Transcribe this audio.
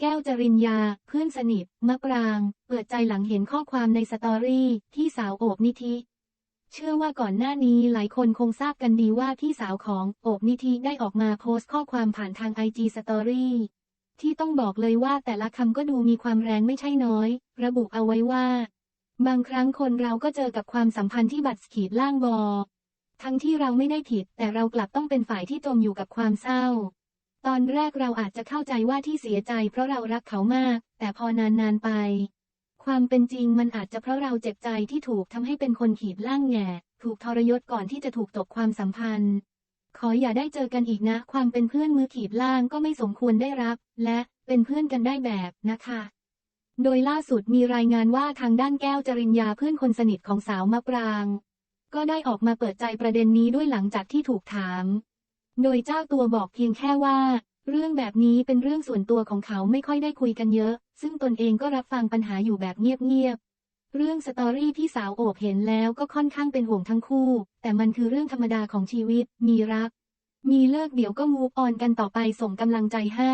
แก้วจริญญา เพื่อนสนิท มะปราง เปิดใจหลังเห็นข้อความในสตอรี่ที่สาวโอบนิธิ เชื่อว่าก่อนหน้านี้หลายคนคงทราบกันดีว่าที่สาวของโอบนิธิได้ออกมาโพสต์ข้อความผ่านทางไอจีสตอรี่ที่ต้องบอกเลยว่าแต่ละคำก็ดูมีความแรงไม่ใช่น้อย ระบุเอาไว้ว่า บางครั้งคนเราก็เจอกับความสัมพันธ์ที่บัดขีดล่างบอ ทั้งที่เราไม่ได้ผิด แต่เรากลับต้องเป็นฝ่ายที่จมอยู่กับความเศร้า ตอนแรกเราอาจจะเข้าใจว่าที่เสียใจเพราะเรารักเขามาก แต่พอนานๆไป ความเป็นจริงมันอาจจะเพราะเราเจ็บใจที่ถูกทำให้เป็นคนขีดล่างแง่ถูกทรยศก่อนที่จะถูกตกความสัมพันธ์ ขออย่าได้เจอกันอีกนะ ความเป็นเพื่อนมือขีดล่างก็ไม่สมควรได้รับ และเป็นเพื่อนกันได้แบบนะคะ โดยล่าสุดมีรายงานว่าทางด้านแก้วจริญญาเพื่อนคนสนิทของสาวมะปราง ก็ได้ออกมาเปิดใจประเด็นนี้ด้วยหลังจากที่ถูกถาม โดยเจ้าตัวบอกเพียงแค่ว่า เรื่องแบบนี้เป็นเรื่องส่วนตัวของเขาไม่ค่อยได้คุยกันเยอะ ซึ่งตนเองก็รับฟังปัญหาอยู่แบบเงียบๆ เรื่องสตอรี่ที่สาวโอบเห็นแล้วก็ค่อนข้างเป็นห่วงทั้งคู่ แต่มันคือเรื่องธรรมดาของชีวิต มีรัก มีเลิกเดี๋ยวก็มูฟออนกันต่อไปส่งกำลังใจให้